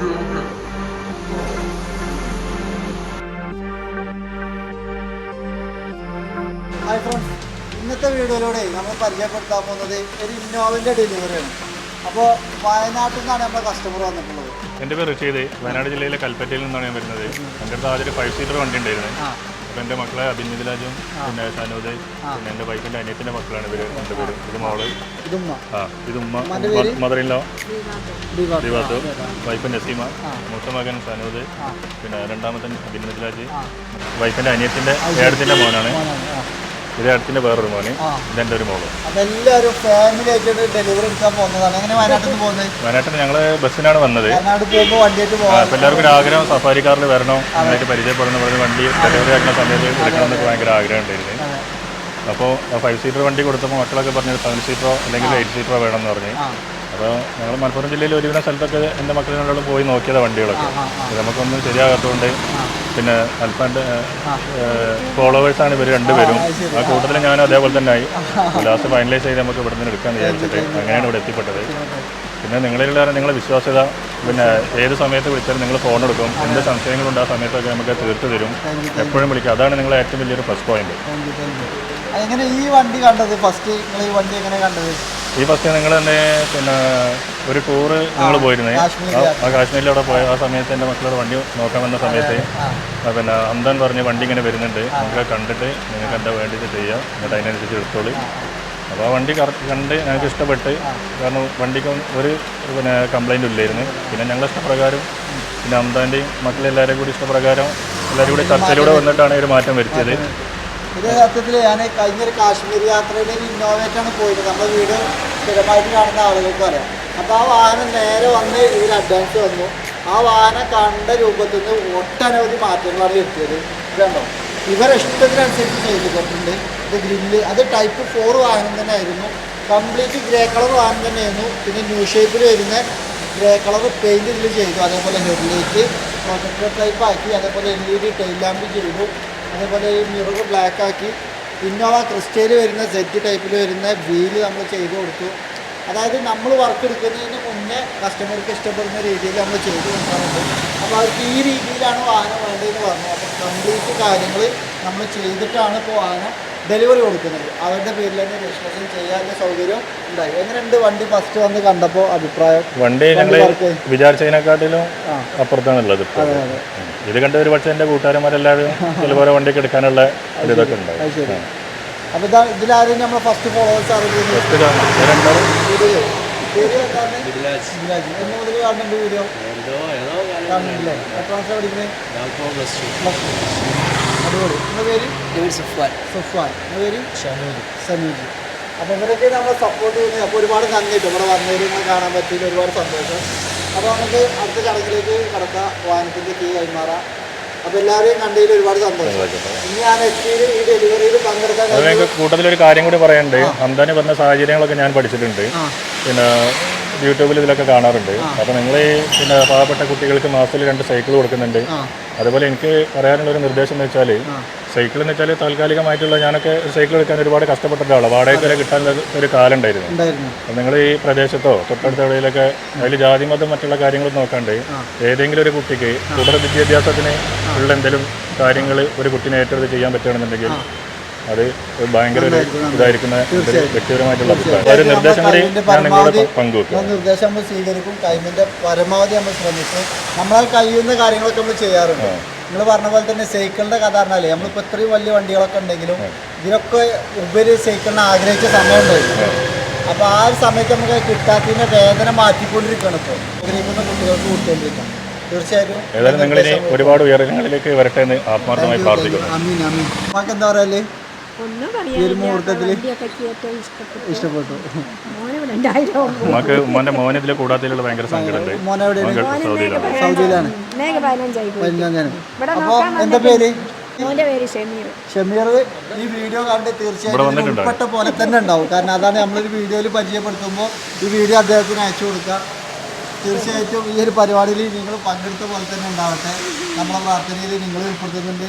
Hi friends ഇന്നത്തെ വീഡിയോയിലൂടെ നമ്മൾ പരിചയപ്പെടുത്താൻ പോകുന്നത് ഒരു ഇന്നോവന്റെ ഡെലിവറിയാണ് അപ്പോൾ വയനാട്ടിൽ നിന്നാണ് നമ്മുടെ കസ്റ്റമർ വന്നിട്ടുള്ളത്. എന്റെ പേര് റഷീദ്. വയനാട് ജില്ലയിലെ കൽപ്പറ്റയിൽ നിന്നാണ് ഞാൻ വരുന്നത്. എന്റെ അടുത്ത് ആദ്യം ഫൈവ് സീറ്റർ വണ്ടി ഉണ്ടായിരുന്നു. അപ്പോൾ എന്റെ മക്കളെ അഭിജിത് രാജും പിന്നെ സനോദ് പിന്നെ എന്റെ വൈഫിന്റെ അനിയത്തിന്റെ മക്കളാണ് ഇവർ രണ്ട് പേരും ഇത് മോൾ ആ ഇത് ഉമ്മ? മദറിലോ. ദിവാത്തു വൈഫ് നസീമ മൂത്ത മകൻ സനോദ് പിന്നെ രണ്ടാമത്തെ അഭിജിത് രാജ് ആ. വൈഫിന്റെ അനിയത്തിന്റെ ഏടത്തിന്റെ മോനാണ്. ഇത് ഏടത്തിന്റെ വേറൊരു മോന്. ഇതെന്റെ ഒരു മോൾ. അതെല്ലാവരും ഫാമിലി ആയിട്ട് ഡെലിവറി എടുക്കാൻ പോകുന്നതാണ്. എങ്ങനെ വയനാട്ടിൽ പോകുന്നത് വയനാട്ടിൽ ഞങ്ങൾ ബസ്സിനാണ് വന്നത്. എല്ലാവർക്കും ഒരു ആഗ്രഹം സഫാരി കാറിൽ വരണം. നന്നായിട്ട് പരിചയപ്പെടുന്ന പോലെ വണ്ടി ഡെലിവറി ആക്കുന്ന സമയത്ത് എടുക്കണം എന്നൊക്കെ ഭയങ്കര ആഗ്രഹം ഉണ്ടായിരുന്നു. അപ്പോൾ ഫൈവ് സീറ്റർ വണ്ടി കൊടുത്തപ്പോൾ മക്കളൊക്കെ പറഞ്ഞു സെവൻ സീറ്ററോ അല്ലെങ്കിൽ എയ്റ്റ് സീറ്ററോ വേണം എന്ന് പറഞ്ഞു. അപ്പോൾ ഞങ്ങൾ മലപ്പുറം ജില്ലയിൽ ഒരുവിധ സ്ഥലത്തൊക്കെ എന്റെ മക്കളിനോട് പോയി നോക്കിയതാണ് വണ്ടികളൊക്കെ. നമുക്കൊന്നും ശരിയാകാത്തതുകൊണ്ട്. പിന്നെ അൽഫാന്റെ. ഫോളോവേഴ്സാണ് ഇവർ രണ്ടുപേരും. ആ, കൂട്ടത്തിൽ ഞാനും അതേപോലെ തന്നെ ആയി. ലാസ്റ്റ് ഫൈനലൈസ് ചെയ്ത് നമുക്ക് ഇവിടെ നിന്ന് എടുക്കാൻ വിചാരിച്ചിട്ട് അങ്ങനെയാണ് ഇവിടെ എത്തിപ്പെട്ടത്. പിന്നെ നിങ്ങളിലുള്ള നിങ്ങളെ വിശ്വാസ്യത പിന്നെ ഏത് സമയത്ത് വിളിച്ചാലും നിങ്ങൾ ഫോൺ എടുക്കും. എന്ത് സംശയങ്ങളുണ്ട് ആ സമയത്തൊക്കെ നമുക്ക് തീർത്ത് തരും. എപ്പോഴും വിളിക്കുക അതാണ് നിങ്ങളെ ഏറ്റവും വലിയൊരു പ്ലസ് പോയിന്റ് എങ്ങനെ ഈ വണ്ടി കണ്ടത്? ഫസ്റ്റ് നിങ്ങൾ ഈ വണ്ടി എങ്ങനെ കണ്ടത്? ഈ ഫസ്റ്റ് നിങ്ങൾ തന്നെ പിന്നെ ഒരു ടൂറ് ഞങ്ങൾ പോയിരുന്നേ? ആ- കാശ്മീരിലവിടെ പോയ ആ സമയത്ത് എന്റെ മക്കളുടെ വണ്ടി നോക്കാൻ വന്ന സമയത്ത് പിന്നെ അന്തൻ പറഞ്ഞ് വണ്ടി ഇങ്ങനെ വരുന്നുണ്ട്. നമുക്ക് കണ്ടിട്ട് നിങ്ങൾക്ക് എന്താ വേണ്ടിയിട്ട് ചെയ്യാം. എന്നിട്ട് അതിനനുസരിച്ച് എടുത്തോളൂ. അപ്പോൾ ആ വണ്ടി കറക്റ്റ് കണ്ട് ഞങ്ങൾക്ക് ഇഷ്ടപ്പെട്ട് കാരണം വണ്ടിക്ക് ഒരു പിന്നെ കംപ്ലൈന്റ് ഇല്ലായിരുന്നു. പിന്നെ ഞങ്ങളുടെ ഇഷ്ടപ്രകാരം പിന്നെ അന്താന്റെയും മക്കളെല്ലാവരും കൂടി ഇഷ്ടപ്രകാരം എല്ലാവരും കൂടി ചർച്ചയിലൂടെ വന്നിട്ടാണ് ഒരു മാറ്റം വരുത്തിയത്. ഇത് സത്യത്തിൽ ഞാൻ കഴിഞ്ഞൊരു കാശ്മീർ യാത്രയുടെ ഒരു ഇന്നോവേറ്റാണ് പോയത്. നമ്മുടെ വീട് സ്ഥിരമായിട്ട് കാണുന്ന ആളുകൾക്ക് അറിയാം. അപ്പോൾ ആ വാഹനം നേരെ വന്ന് ഇതിൽ അഡ്വാൻസ് വന്നു. ആ വാഹനം കണ്ട രൂപത്തിൽ നിന്ന് ഒട്ടനവധി മാറ്റങ്ങളാണ് എത്തിയത്. ഇതുണ്ടോ? ഇവരെ ഇഷ്ടത്തിനനുസരിച്ച് ചെയ്തിട്ടുണ്ട് ഇത് ഗ്രില്ല് അത് ടൈപ്പ് ഫോർ വാഹനം തന്നെ ആയിരുന്നു കംപ്ലീറ്റ് ഗ്രേ കളർ വാഹനം തന്നെയായിരുന്നു. പിന്നെ ന്യൂ ഷേപ്പിൽ വരുന്ന ഗ്രേ കളർ പെയിന്റ് ഇതിൽ ചെയ്തു. അതേപോലെ ഹെഡ്ലൈറ്റ് പ്രൊജക്ടർ ടൈപ്പ് ആക്കി അതേപോലെ L E D tile lamp ചെയ്തു. അതേപോലെ ഈ മിറർ ബ്ലാക്ക് ആക്കി. ഇന്നോവ ക്രിസ്റ്റയിൽ വരുന്ന സെറ്റ് ടൈപ്പിൽ വരുന്ന വീൽ നമ്മൾ ചെയ്തു കൊടുത്തു. അതായത് നമ്മൾ വർക്ക് എടുക്കുന്നതിന് മുന്നേ കസ്റ്റമർക്ക് ഇഷ്ടപ്പെടുന്ന രീതിയിൽ നമ്മൾ ചെയ്ത് കൊടുക്കാറുണ്ട്. അപ്പോൾ അവർക്ക് ഈ രീതിയിലാണ് വാഹനം വേണ്ടതെന്ന് പറഞ്ഞു. അപ്പോൾ കംപ്ലീറ്റ് കാര്യങ്ങൾ നമ്മൾ ചെയ്തിട്ടാണ് ഇപ്പോൾ വാഹനം ഡെലിവറി കൊടുക്കുന്നത്. അവരുടെ പേരിൽ തന്നെ രജിസ്ട്രേഷൻ ചെയ്യാനുള്ള സൗകര്യം ഉണ്ടായി. എങ്ങനെയുണ്ട് വണ്ടി ഫസ്റ്റ് വന്ന് കണ്ടപ്പോൾ അഭിപ്രായം? വണ്ടി വിചാരിച്ചതിനെക്കാട്ടിലും അപ്പുറത്താണുള്ളത് അതെ അതെ. ഇത് കണ്ട് ഒരു പക്ഷേ എന്റെ കൂട്ടുകാരന്മാരെല്ലാവരും ചിലപോലെ വണ്ടിക്ക് എടുക്കാനുള്ള ഇതൊക്കെ ഉണ്ടാവും അപ്പോൾ ഇതാ ഇതിലാരും നമ്മൾ ഫസ്റ്റ് ഫോളോവേഴ്സ് എന്ന് മുതൽ കാണുന്നുണ്ട് വീഡിയോ കാണുന്നില്ലേ? എത്ര ക്ലാസ് പഠിക്കുന്നത് അടിപൊളി. എന്റെ പേര്? സുഫാൻ എന്റെ പേര്? സമീജ് അപ്പോൾ ഇവരൊക്കെ നമ്മളെ സപ്പോർട്ട് ചെയ്യുന്നത് അപ്പോൾ ഒരുപാട് നന്ദി കേട്ടോ. ഇവിടെ വന്നതിൽ കാണാൻ പറ്റിയത് ഒരുപാട് സന്തോഷം. അപ്പോൾ നമുക്ക് അടുത്ത ചടങ്ങിലേക്ക് കടക്കാം. വാഹനത്തിന്റെ കീ കൈമാറാം. അപ്പോൾ എല്ലാവരെയും കണ്ടതിൽ ഒരുപാട് സന്തോഷം. ഇനി ഈ ഡെലിവറിയിൽ പങ്കെടുക്കാൻ. എനിക്ക് കാര്യം കൂടി പറയാനുണ്ട്. അന്താനി പറഞ്ഞ സാഹചര്യങ്ങളൊക്കെ ഞാൻ പഠിച്ചിട്ടുണ്ട്. പിന്നെ യൂട്യൂബിൽ ഇതിലൊക്കെ കാണാറുണ്ട്. അപ്പോൾ നിങ്ങൾ ഈ പിന്നെ പാവപ്പെട്ട കുട്ടികൾക്ക് മാസത്തിൽ രണ്ട് സൈക്കിൾ കൊടുക്കുന്നുണ്ട്. അതുപോലെ എനിക്ക് പറയാനുള്ള ഒരു നിർദ്ദേശം എന്ന് വെച്ചാൽ സൈക്കിൾ എന്ന് വെച്ചാൽ താൽക്കാലികമായിട്ടുള്ള ഞാനൊക്കെ സൈക്കിൾ എടുക്കാൻ ഒരുപാട് കഷ്ടപ്പെട്ട ഒരാളാണ് വാടകയ്ക്ക് വരെ കിട്ടാൻ ഒരു കാലം ഉണ്ടായിരുന്നു ഉണ്ടായിരുന്നു. അപ്പം നിങ്ങൾ ഈ പ്രദേശത്തോ തൊട്ടടുത്ത എവിടെയിലൊക്കെ അതിൽ ജാതി മതം മറ്റുള്ള കാര്യങ്ങൾ നോക്കാണ്ട് ഏതെങ്കിലും ഒരു കുട്ടിക്ക് തുടർ വിദ്യാഭ്യാസത്തിന് ഉള്ള എന്തെങ്കിലും കാര്യങ്ങൾ ഒരു കുട്ടിനെ ഏറ്റെടുത്ത് ചെയ്യാൻ പറ്റുകയാണെന്നുണ്ടെങ്കിൽ അത് ഭയങ്കര ഒരു ഇതായിരിക്കുന്ന ഒരു വ്യക്തിപരമായിട്ടുള്ള അഭിപ്രായം. ഒരു നിർദ്ദേശം കൂടി ഞാൻ നിങ്ങളോട് പങ്കുവെക്കുക ആ നിർദ്ദേശം നമ്മൾ സ്വീകരിക്കും. കഴിവിന്റെ പരമാവധി നമ്മൾ ശ്രമിക്കും. നമ്മളാൽ കഴിയുന്ന കാര്യങ്ങളൊക്കെ നമ്മൾ ചെയ്യാറുണ്ട്. നിങ്ങൾ പറഞ്ഞ പോലെ തന്നെ സൈക്കിളിന്റെ കഥ പറഞ്ഞാലേ നമ്മളിപ്പോൾ ഇത്രയും വലിയ വണ്ടികളൊക്കെ ഉണ്ടെങ്കിലും ഇതിനൊക്കെ ഉപരി സൈക്കിളിനെ ആഗ്രഹിച്ച സമയം ഉണ്ടായിരുന്നു. അപ്പോൾ ആ ഒരു സമയത്ത് നമുക്ക് കിട്ടാത്തതിന്റെ വേദന മാറ്റിക്കൊണ്ടിരിക്കുകയാണ് ഇപ്പോൾ. ആഗ്രഹിക്കുന്ന കുട്ടികൾക്ക് കൊടുത്തുകൊണ്ടിരിക്കാം. തീർച്ചയായിട്ടും ഏതായാലും നിങ്ങളിനി ഒരുപാട് ഉയരങ്ങളിലേക്ക് വരട്ടെ എന്ന് ആത്മാർത്ഥമായി പ്രാർത്ഥിക്കുന്നു. നമുക്ക് എന്താ പറയല്ലേ ഒന്നും ഇഷ്ടപ്പെട്ടു. മോനെ നമുക്ക് കൂടാത്തതിലുള്ള ഭയങ്കര സങ്കടമുണ്ട്. സൗദിയിലാണ്. എന്താ പേര്? ഷമീർ. ഈ വീഡിയോ കണ്ട് തീർച്ചയായിട്ടും ഇതിൽ ഉൾപ്പെട്ട പോലെ തന്നെ ഉണ്ടാവും. കാരണം അതാണ് നമ്മളൊരു വീഡിയോയിൽ പരിചയപ്പെടുത്തുമ്പോൾ ഈ വീഡിയോ അദ്ദേഹത്തിന് അയച്ചു കൊടുക്കുക. തീർച്ചയായിട്ടും ഈ ഒരു പരിപാടിയിൽ നിങ്ങൾ പങ്കെടുത്ത പോലെ തന്നെ ഉണ്ടാവട്ടെ. നമ്മളെ പ്രാർത്ഥനയിൽ നിങ്ങൾ ഉൾപ്പെടുത്തുന്നുണ്ട്.